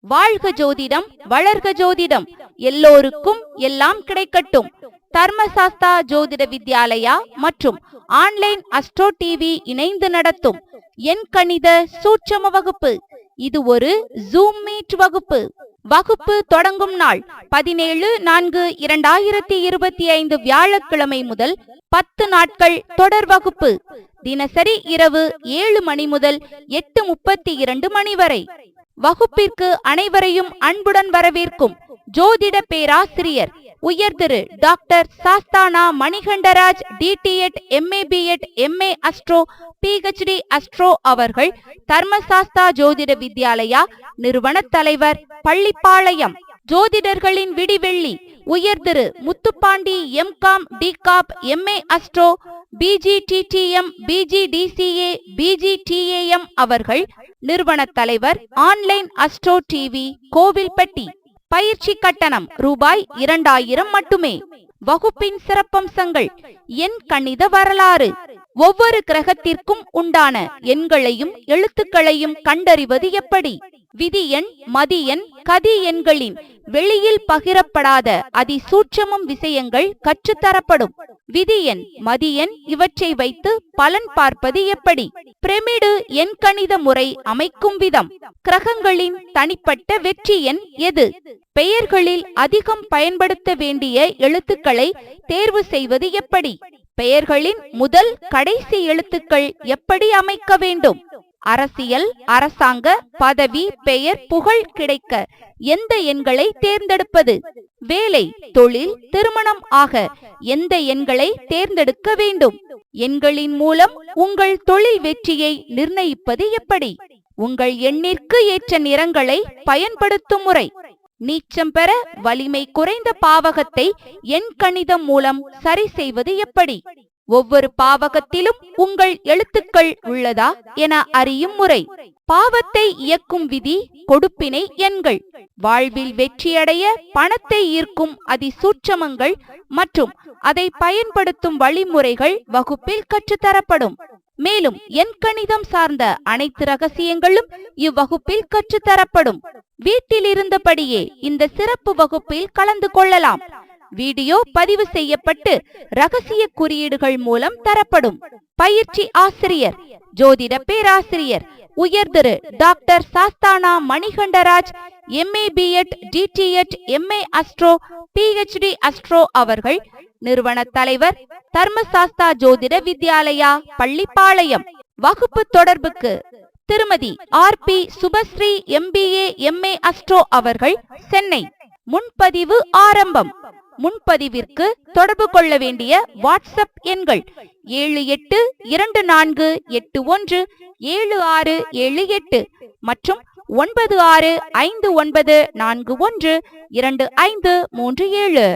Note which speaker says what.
Speaker 1: வாழ்க ஜோதிடம் வளர்க ஜோதிடம். எல்லோருக்கும் எல்லாம் கிடைக்கட்டும். தர்மசாஸ்தா ஜோதிட வித்யாலயா மற்றும் ஆன்லைன் அஸ்ட்ரோ டிவி இணைந்து நடத்தும் என் கணித சூட்சம வகுப்பு. இது ஒரு ஜூம் மீட் வகுப்பு. வகுப்பு தொடங்கும் நாள் பதினேழு நான்கு இரண்டாயிரத்தி இருபத்தி ஐந்து வியாழக்கிழமை முதல் பத்து நாட்கள் தொடர் வகுப்பு. தினசரி இரவு ஏழு மணி முதல் எட்டு முப்பத்தி இரண்டு மணி வரை. வகுப்பிற்கு அனைவரையும் அன்புடன் வரவேற்கும் ஜோதிட பேராசிரியர் உயர் திரு doctor Sasthana Manikandaraj DTEd MA BEd MA astro PhD astro அவர்கள் தர்மசாஸ்தா ஜோதிட வித்யாலயா நிறுவன தலைவர் பள்ளிப்பாளையம். ஜோதிடர்களின் விடிவெள்ளி உயர் திரு Muthupandi MCom DCop MA astro PGDTM PGDCA PGDAM அவர்கள் நிறுவன தலைவர் ஆன்லைன் அஸ்ட்ரோ டிவி கோவில்பட்டி. பயிற்சி கட்டணம் ரூபாய் இரண்டாயிரம் மட்டுமே. வகுப்பின் சிறப்பம்சங்கள் என் கணித வரலாறு. ஒவ்வொரு கிரகத்திற்கும் உண்டான எண்களையும் எழுத்துக்களையும் கண்டறிவது எப்படி? விதி எண் மதி எண் கதி எண்களின் வெளியில் பகிரப்படாத அதி சூட்சமும் விஷயங்கள் கற்றுத்தரப்படும். விதி எண் மதி எண் இவற்றை வைத்து பலன் பார்ப்பது எப்படி? பிரமிடு எண்கணித முறை அமைக்கும் விதம். கிரகங்களின் தனிப்பட்ட வெற்றி எண் எது? பெயர்களில் அதிகம் பயன்படுத்த வேண்டிய எழுத்துக்களை தேர்வு செய்வது எப்படி? பெயர்களின் முதல் கடைசி எழுத்துக்கள் எப்படி அமைக்க வேண்டும்? அரசியல் அரசாங்க பதவி பெயர் புகழ் கிடைக்க எந்த எண்களை தேர்ந்தெடுப்பது? வேலை தொழில் திருமணம் ஆக எந்த எண்களை தேர்ந்தெடுக்க வேண்டும்? எண்களின் மூலம் உங்கள் தொழில் வெற்றியை நிர்ணயிப்பது எப்படி? உங்கள் எண்ணிற்கு ஏற்ற நிறங்களை பயன்படுத்தும் முறை. நீச்சம் பெற வலிமை குறைந்த பாவகத்தை எண் கணிதம் மூலம் சரி செய்வது எப்படி? ஒவ்வொரு பாவகத்திலும் உங்கள் எழுத்துக்கள் உள்ளதா என அறியும் முறை. பாவத்தை இயக்கும் விதி கொடுப்பினை எண்கள். வாழ்வில் வெற்றியடைய பணத்தை ஈர்க்கும் அதிசூட்சமங்கள் மற்றும் அதை பயன்படுத்தும் வழிமுறைகள் வகுப்பில் கற்றுத்தரப்படும். மேலும் என் கணிதம் சார்ந்த அனைத்து ரகசியங்களும் இவ்வகுப்பில் கற்றுத்தரப்படும். வீட்டில் இருந்தபடியே இந்த சிறப்பு வகுப்பில் கலந்து கொள்ளலாம். வீடியோ பதிவு செய்யப்பட்டு ரகசிய குறியீடுகள் மூலம் தரப்படும். பயிற்சி ஆசிரியர் ஜோதிட பேராசிரியர் உயர் திரு doctor Sasthana Manikandaraj MA BEd DTEd MA astro PhD astro அவர்கள் நிறுவன தலைவர் தர்மசாஸ்தா ஜோதிட வித்யாலயா பள்ளிப்பாளையம் வகுப்பு தொடர்புக்கு. திருமதி R P Subashree MBA MA astro அவர்கள் சென்னை. முன்பதிவு ஆரம்பம். முன்பதிவிற்கு தொடர்பு கொள்ள வேண்டிய வாட்ஸ்அப் எண்கள் ஏழு எட்டு இரண்டு நான்கு எட்டு ஒன்று ஏழு ஆறு ஏழு எட்டு மற்றும் ஒன்பது ஆறு ஐந்து ஒன்பது நான்கு ஒன்று இரண்டு ஐந்து மூன்று ஏழு.